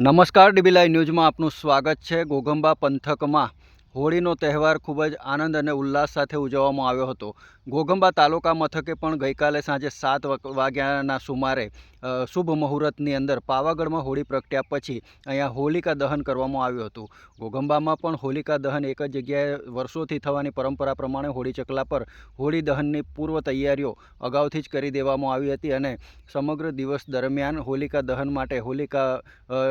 નમસ્કાર ડીબીલાઈ ન્યૂઝમાં આપનું સ્વાગત છે. ગોગંબા પંથકમાં હોળીનો તહેવાર ખૂબ જ આનંદ અને ઉલ્લાસ સાથે ઉજવવામાં આવ્યો હતો. ગોગંબા તાલુકા મથકે પણ ગઈકાલે સાંજે સાત વાગ્યાના સુમારે શુભ મુહૂર્તની અંદર પાવાગઢમાં હોળી પ્રગટ્યા પછી અહીંયા હોલિકા દહન કરવામાં આવ્યું હતું. ઘોઘંબામાં પણ હોલિકા દહન એક જ જગ્યાએ વર્ષોથી થવાની પરંપરા પ્રમાણે હોળી ચકલા પર હોળી દહનની પૂર્વ તૈયારીઓ અગાઉથી જ કરી દેવામાં આવી હતી અને સમગ્ર દિવસ દરમિયાન હોલિકા દહન માટે હોલિકા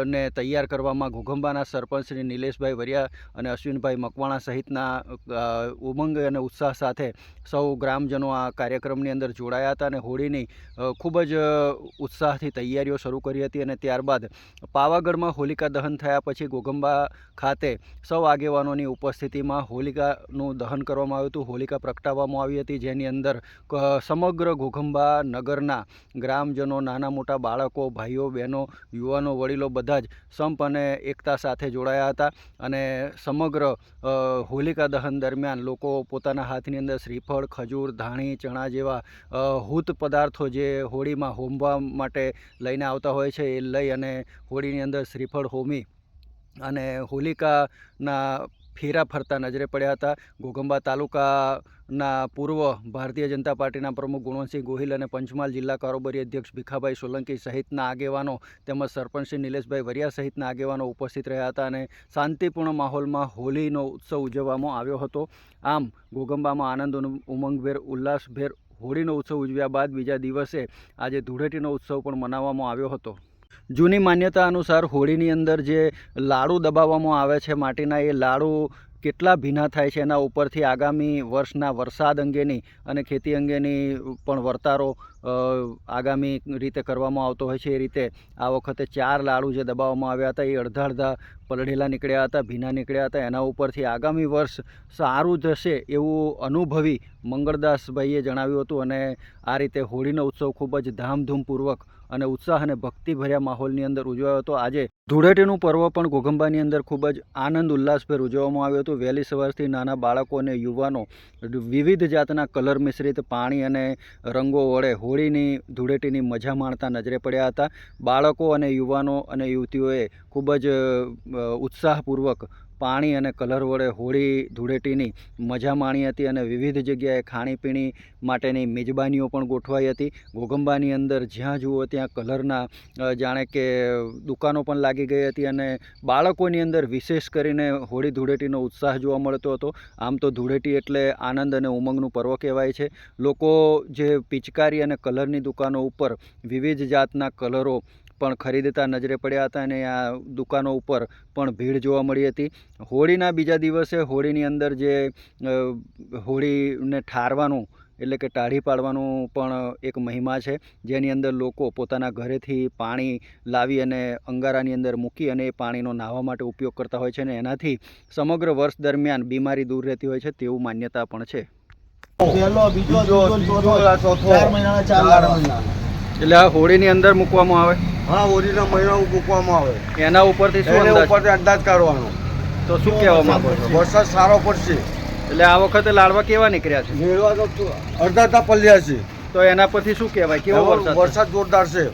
ને તૈયાર કરવામાં ઘોઘંબાના સરપંચ શ્રી નિલેશભાઈ વરિયા અને અશ્વિનભાઈ મકવાણા સહિતના ઉમંગ અને ઉત્સાહ સાથે સૌ ગ્રામજનો આ કાર્યક્રમની અંદર જોડાયા હતા અને હોળીની ખૂબ જ અ, ઉત્સાહથી તૈયારીઓ શરૂ કરી હતી અને ત્યારબાદ પાવાગઢમાં હોલિકા દહન થયા પછી ગોગંબા ખાતે સૌ આગેવાનોની ઉપસ્થિતિમાં હોલિકાનું દહન કરવામાં આવ્યું હતું. હોલિકા પ્રગટાવવામાં આવી હતી, જેની અંદર સમગ્ર ગોગંબા નગરના ગ્રામજનો, નાના મોટા બાળકો, ભાઈઓ, બહેનો, યુવાનો, વડીલો બધા જ સંપ અને એકતા સાથે જોડાયા હતા અને સમગ્ર હોલિકા દહન દરમિયાન લોકો પોતાના હાથની અંદર શ્રીફળ, ખજૂર, ધાણી, ચણા જેવા હૂત પદાર્થો જે હોળીમાં હોમવા માટે લઈને આવતા હોય છે. એ લઈ અને હોળીની અંદર શ્રીફળ, હોમી અને હોલિકાના ફેરા ફરતા નજરે પડ્યા હતા. ઘોઘંબા તાલુકાના પૂર્વ ભારતીય જનતા પાર્ટીના પ્રમુખ ગુણવંતસિંહ ગોહિલ અને પંચમહાલ જિલ્લા કારોબારી અધ્યક્ષ ભીખાભાઈ સોલંકી સહિતના આગેવાનો તેમજ સરપંચ શ્રી નિલેશભાઈ વરિયા સહિતના આગેવાનો ઉપસ્થિત રહ્યા હતા અને શાંતિપૂર્ણ માહોલમાં હોળીનો ઉત્સવ ઉજવવામાં આવ્યો હતો. આમ, ઘોઘંબામાં આનંદ, ઉમંગભેર, ઉલ્લાસભેર હોળીનો ઉત્સવ ઉજવ્યા બાદ બીજા દિવસે આજે ધૂળેટીનો ઉત્સવ પણ મનાવવામાં આવ્યો હતો. જૂની માન્યતા અનુસાર હોળીની અંદર જે લાડુ દબાવવામાં આવે છે માટીના, એ લાડુ કેટલા ભીના થાય છે એના ઉપરથી આગામી વર્ષના વરસાદ અંગેની અને ખેતી અંગેની પણ વર્તારો આગામી રીતે કરવામાં આવતો હોય છે. એ રીતે આ વખતે ચાર લાડુ જે દબાવવામાં આવ્યા હતા, એ અડધા અડધા પલળેલા નીકળ્યા હતા, ભીના નીકળ્યા હતા. એના ઉપરથી આગામી વર્ષ સારું જશે એવું અનુભવી મંગળદાસભાઈએ જણાવ્યું હતું અને આ રીતે હોળીનો ઉત્સવ ખૂબ જ ધામધૂમપૂર્વક અને ઉત્સાહ અને ભક્તિભર્યા માહોલની અંદર ઉજવાયો હતો. આજે ધૂળેટીનું પર્વ પણ ઘોઘંબાની અંદર ખૂબ જ આનંદ ઉલ્લાસભેર ઉજવવામાં આવ્યું હતું. વહેલી સવારથી નાના બાળકો અને યુવાનો વિવિધ જાતના કલર મિશ્રિત પાણી અને રંગો વડે હોળીની, ધૂળેટીની મજા માણતા નજરે પડ્યા હતા. બાળકો અને યુવાનો અને યુવતીઓએ ખૂબ જ ઉત્સાહપૂર્વક પાણી અને કલર વડે હોળી ધૂળેટીની મજા માણી હતી અને વિવિધ જગ્યાએ ખાણીપીણી માટેની મિજબાનીઓ પણ ગોઠવાઈ હતી. ઘોઘંબાની અંદર જ્યાં જુઓ ત્યાં કલરના જાણે કે દુકાનો પણ લાગી ગઈ હતી અને બાળકોની અંદર વિશેષ કરીને હોળી ધૂળેટીનો ઉત્સાહ જોવા મળતો હતો. આમ તો ધૂળેટી એટલે આનંદ અને ઉમંગનું પર્વ કહેવાય છે. લોકો જે પિચકારી અને કલરની દુકાનો ઉપર વિવિધ જાતના કલરો પણ ખરીદતા નજરે પડ્યા હતા અને આ દુકાનો ઉપર પણ ભીડ જોવા મળી હતી હોળીના બીજા દિવસે હોળીની અંદર જે હોળીને ઠારવાનું એટલે કે ટાઢી પાડવાનું પણ એક મહિમા છે જેની અંદર લોકો પોતાના ઘરેથી પાણી લાવી અને અંગારાની અંદર મૂકી અને એ પાણીનો નાહવા માટે ઉપયોગ કરતા હોય છે અને એનાથી સમગ્ર વર્ષ દરમિયાન બીમારી દૂર રહેતી હોય છે તેવું માન્યતા પણ છે પહેલો બીજો ચોથો. ચાર મહિનાના ચાર મહિના. એટલે આ હોળીની અંદર મૂકવામાં આવે? હા હોળીના મહિના મૂકવામાં આવે. એના ઉપરથી શું ઉપરથી અંદાજ કાઢવાનો. તો શું કહેવા માંગો છો? વરસાદ સારો પડશે. એટલે આ વખતે લાડવા કેવા નીકળ્યા છે? મેળવા તો અડધા અડધા પલ્યા છે. તો એના પરથી શું કહેવાય? કેવો વરસાદ વરસાદ જોરદાર છે.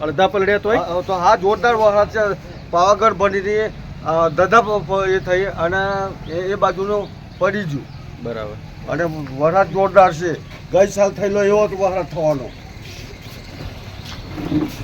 અડધા પલડ્યા તોય? તો હા જોરદાર વરસાદ છે. પાવાગઢ બની રહી પ- એ થઈ અને એ એ બાજુનું પડી ગયું. બરાબર. અને વરસાદ જોરદાર છે. ગઈ સાલ થયેલો એવો જ વરસાદ થવાનો. Thank you.